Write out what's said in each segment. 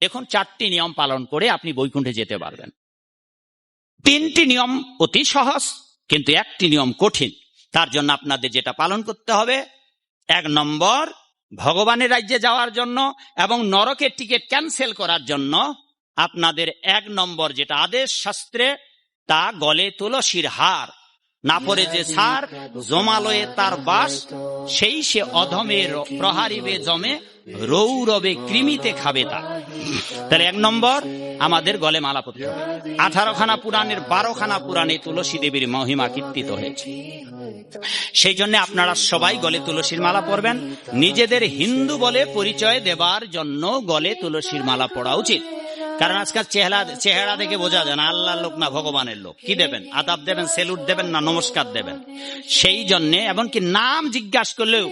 এখন চারটি নিয়ম পালন করে আপনি বৈকুণ্ঠে যেতে পারবেন। তিনটি নিয়ম অতি সহজ কিন্তু একটি নিয়ম কঠিন। তার জন্য আপনাদের যেটা পালন করতে হবে এক নম্বর ভগবানের রাজ্যে যাওয়ার জন্য এবং নরকের টিকিট ক্যান্সেল করার জন্য আপনাদের এক নম্বর যেটা আদেশ শাস্ত্রে তা গলে তুলসীর হার। না পরে যে সার জমালয়ে তার বাস সেই সে অধমের প্রহারিবে জমে রৌরবে কৃমিতে খাবে তা। তাহলে এক নম্বর, আমাদের গলে মালা পড়তে হবে। আঠারো খানা পুরাণের বারো খানা পুরাণে তুলসী দেবীর মহিমা কীর্তিত হয়েছে। সেই জন্য আপনারা সবাই গলে তুলসীর মালা পরবেন। নিজেদের হিন্দু বলে পরিচয় দেবার জন্য গলে তুলসীর মালা পড়া উচিত। কারণ আজকাল চেহারা চেহারা দেখে বোঝা যায় না, আল্লাহর লোক না ভগবানের লোক। কি দেবেন? আদাব দেবেন, সেলুট দেবেন না নমস্কার দেবেন। সেই জন্যে, এমনকি নাম জিজ্ঞাসা করলেও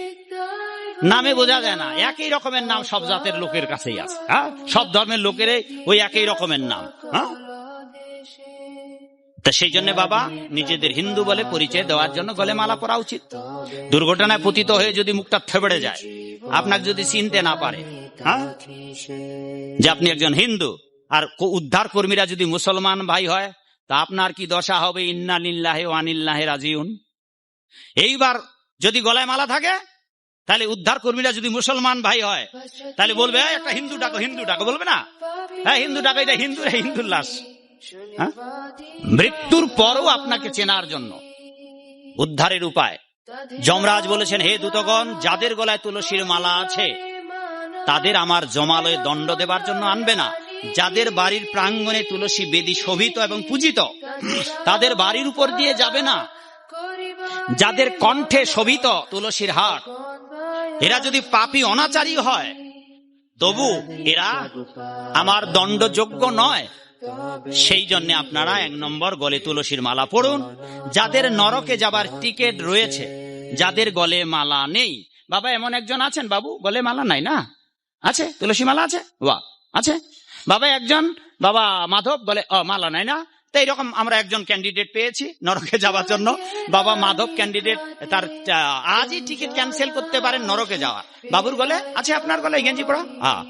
নামে বোঝা যায় না। একই রকমের নাম সব জাতের লোকের কাছেই আছে হ্যাঁ? সব ধর্মের লোকেরই ওই একই রকমের নাম হ্যাঁ? তা সেই জন্য বাবা, নিজেদের হিন্দু বলে পরিচয় দেওয়ার জন্য গলে মালা পরা উচিত। দুর্ঘটনায় পতিত হয়ে যদি মুখটা থেবড়ে যায় আপনাকে যদি চিনতে না পারে হ্যাঁ? যে আপনি একজন হিন্দু আর উদ্ধার কর্মীরা যদি মুসলমান ভাই হয়, তা আপনার কি দশা হবে? ইন্না লিল্লাহে ওয়ানিল্লাহে রাজিউন। এইবার যদি গলায় মালা থাকে তাহলে উদ্ধার কর্মীরা যদি মুসলমান ভাই হয় তাহলে বলবে "এই, একটা হিন্দু ডাকো হিন্দু ডাকো বলবে না? হ্যাঁ হিন্দু ডাকো এটা হিন্দু হিন্দুর লাশ। হ্যাঁ? মৃত্যুর পরও আপনাকে চেনার জন্য। উদ্ধারের উপায়। যমরাজ বলেছেন হে দূতগণ যাদের গলায় তুলসীর মালা আছে তাদের আমার জমালয়ে দণ্ড দেবার জন্য আনবে না। যাদের বাড়ির প্রাঙ্গণে তুলসী বেদি শোভিত এবং পূজিত তাদের বাড়ির উপর দিয়ে যাবে না। যাদের কণ্ঠে শোভিত তুলসীর হাট এরা যদি পাপি অনাচারী হয়, তবু এরা আমার দণ্ডযোগ্য নয়। সেই জন্য আপনারা এক নম্বর গলে তুলসীর মালা পড়ুন। যাদের নরকে যাবার টিকিট রয়েছে, যাদের গলে মালা নেই। বাবা, এমন একজন আছেন বাবু? গলে মালা নাই না? আছে? তুলসী মালা আছে? বাহ, আছে। বাবা, একজন? বাবা, মাধব? বলে ও, মালা নাই না? তো এইরকম আমরা একজন ক্যান্ডিডেট পেয়েছি নরকে যাওয়ার জন্য। বাবা মাধব ক্যান্ডিডেট তার আজই টিকিট ক্যান্সেল করতে পারেন নরকে যাওয়ার বাবুর গলে আছে আপনার গলে গেঞ্জি পড়া হ্যাঁ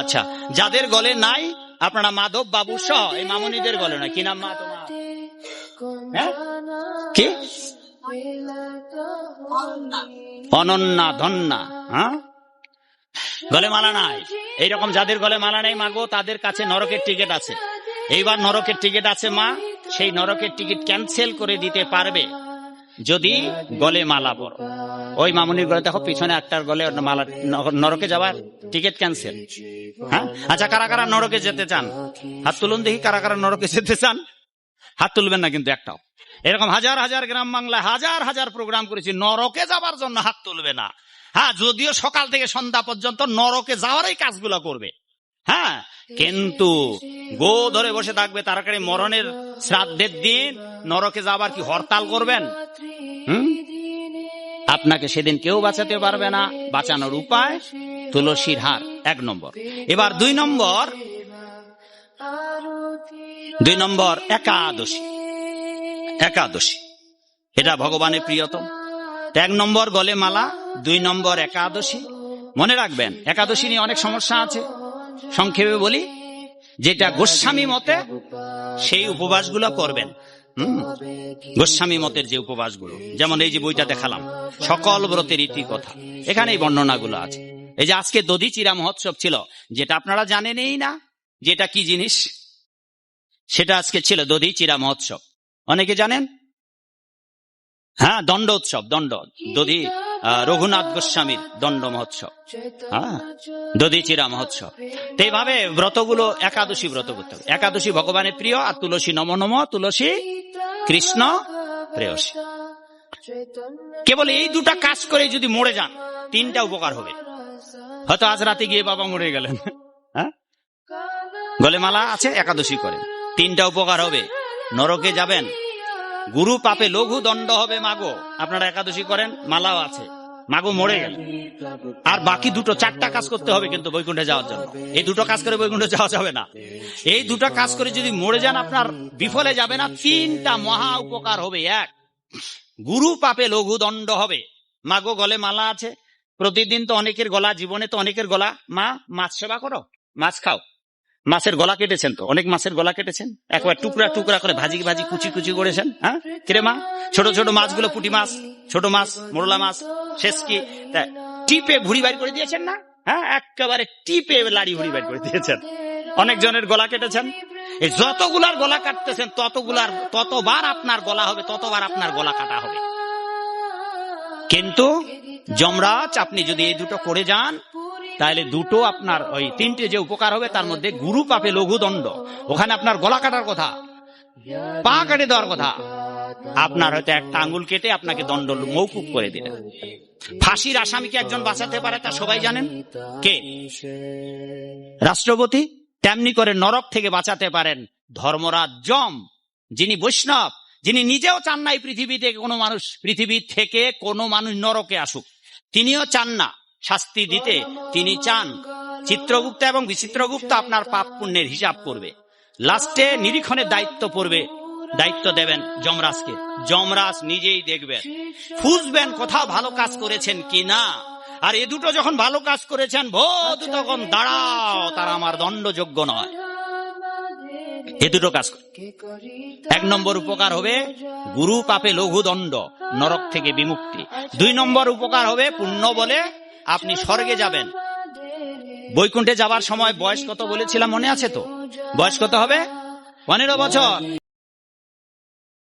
আচ্ছা যাদের গলে নাই, আপনারা মাধব বাবু সহ, এই মামনিদের গলে না কি নাম মা হ্যাঁ? কি? অনন্যা, ধন্যা হ্যাঁ? গলে মালা নাই। এইরকম যাদের গলে মালা নেই মাগো তাদের কাছে নরকের টিকিট আছে। এইবার নরকের টিকিট আছে মা, সেই নরকের টিকিট ক্যান্সেল করে দিতে পারবে। যদি গলে মালা পরো। ওই মামুনির গলে দেখো, পিছনে একটার গলে মালা, নরকে যাবার টিকিট ক্যান্সেল। হ্যাঁ? আচ্ছা কারা কারা নরকে যেতে চান? হাত তুলুন দেখি, কারা কারা নরকে যেতে চান। হাত তুলবেন না কিন্তু একটাও। এরকম হাজার হাজার গ্রাম বাংলায় হাজার হাজার প্রোগ্রাম করেছি, নরকে যাবার জন্য হাত তুলবে না। হ্যাঁ যদিও সকাল থেকে সন্ধ্যা পর্যন্ত নরকে যাওয়ারই কাজগুলো করবে। হ্যাঁ কিন্তু গো ধরে বসে থাকবে তাড়াতাড়ি মরণের শ্রাদ্ধের দিন, নরকে যাবার কি হরতাল করবেন? আপনাকে সেদিন কেউ বাঁচাতে পারবে না। বাঁচানোর উপায় তুলসীর হার, এক নম্বর। এবার দুই নম্বর। দুই নম্বর, একাদশী। একাদশী। এটা ভগবানের প্রিয়তম। এক নম্বর গলে মালা দুই নম্বর একাদশী। মনে রাখবেন, একাদশী নিয়ে অনেক সমস্যা আছে। সংক্ষেপে বলি, যেটা গোস্বামী মতে, সেই উপবাসগুলো করবেন। গোস্বামী মতের যে উপবাসগুলো, যেমন এই যে বইটা দেখালাম, সকল ব্রতের ইতি কথা এখানে এই বর্ণনাগুলো আছে। এই যে আজকে দধি চিরা মহোৎসব ছিল, যেটা আপনারা জানেনই না, যেটা কি জিনিস? সেটা আজকে ছিল দধি চিরা মহোৎসব। অনেকে জানেন? হ্যাঁ দণ্ড উৎসব দণ্ড। দধি রঘুনাথ গোস্বামীর দণ্ড মহোৎসব। হ্যাঁ? দধি চিরা মহোৎসব। তো এইভাবে ব্রতগুলো একাদশী ব্রত করতে হবে। একাদশী ভগবানের প্রিয় আর তুলসী নম নম, তুলসী কৃষ্ণ প্রেয়সী। কেবল এই দুটা কাজ করে যদি মরে যান, তিনটা উপকার হবে। হয়তো আজ রাতে গিয়ে বাবা মরে গেলেন। হ্যাঁ? গলে মালা আছে, একাদশী করেন। তিনটা উপকার হবে। নরকে যাবেন গুরু পাপে লঘু দণ্ড হবে মাগো। আপনারা একাদশী করেন, মালাও আছে। মাগো মরে গেল। আর বাকি দুটো, চারটা কাজ করতে হবে কিন্তু বৈকুণ্ঠে যাওয়ার জন্য। এই দুটো কাজ করে বৈকুণ্ঠে যাওয়া যাবে না। এই দুটো কাজ করে যদি মরে যান, আপনার বিফলে যাবে না। তিনটা মহা উপকার হবে, এক। গুরু পাপে লঘু দণ্ড হবে। মাগো গলে মালা আছে। প্রতিদিন তো অনেকের গলা, জীবনে তো অনেকের গলা। মা, মাছ সেবা করো, মাছ খাও। মাছের গলা কেটেছেন তো? অনেক মাছের গলা কেটেছেন? একবার টুকরা টুকরা করে ভাজি ভাজি কুচি কুচি করেছেন হ্যাঁ? কিরে মা? ছোট ছোট মাছগুলো পুঁটি মাছ, ছোট মাছ, মোরলা মাছ, শেষ কি? টিপে ভুড়ি বাড়ি করে দিয়েছেন না? হ্যাঁ একেবারে টিপে লাড়ি ভুড়ি বাড়ি করে দিয়েছেন। অনেক জনের গলা কেটেছেন। এই যতগুলার গলা কাটতেছেন, ততগুলার, ততবার আপনার গলা হবে, ততবার আপনার গলা কাটা হবে। কিন্তু যমরাজ, আপনি যদি এই দুটো করে যান তাহলে দুটো আপনার ওই তিনটে যে উপকার হবে, তার মধ্যে গুরু পাপে লঘু দণ্ড। ওখানে আপনার গলা কাটার কথা, পা কেটে দেওয়ার কথা। আপনার হয়তো একটা আঙ্গুল কেটে আপনাকে দণ্ড মৌকুব করে দিলেন। ফাঁসির আসামিকে একজন বাঁচাতে পারে, তা সবাই জানেন? কে? রাষ্ট্রপতি? তেমনি করে নরক থেকে বাঁচাতে পারেন ধর্মরাজ যম যিনি বৈষ্ণব, যিনি নিজেও চান না এই পৃথিবীতে কোনো মানুষ, পৃথিবী থেকে কোনো মানুষ নরকে আসুক। তিনিও চান না। শাস্তি দিতে তিনি চান। চিত্রগুপ্ত এবং বিচিত্রগুপ্ত আপনার পাপ পুণ্যের হিসাব করবে। লাস্টে নিরীক্ষণের দায়িত্ব পড়বে। দায়িত্ব দেবেন যমরাজকে। যমরাজ নিজেই দেখবেন। খুঁজবেন কোথাও ভালো কাজ করেছেন কি না। আর এ দুটো যখন ভালো কাজ করেছেন, বোধ তখন দাঁড়াও, তারা আমার দণ্ডযোগ্য নয়। এ দুটো কাজ এক নম্বর উপকার হবে গুরু পাপে লঘু দণ্ড নরক থেকে বিমুক্তি। দুই নম্বর উপকার হবে পুণ্য বলে আপনি স্বর্গে যাবেন। বৈকুণ্ঠে যাবার সময় বয়স কত বলেছিলাম মনে আছে তো? বয়স কত হবে? পনেরো বছর।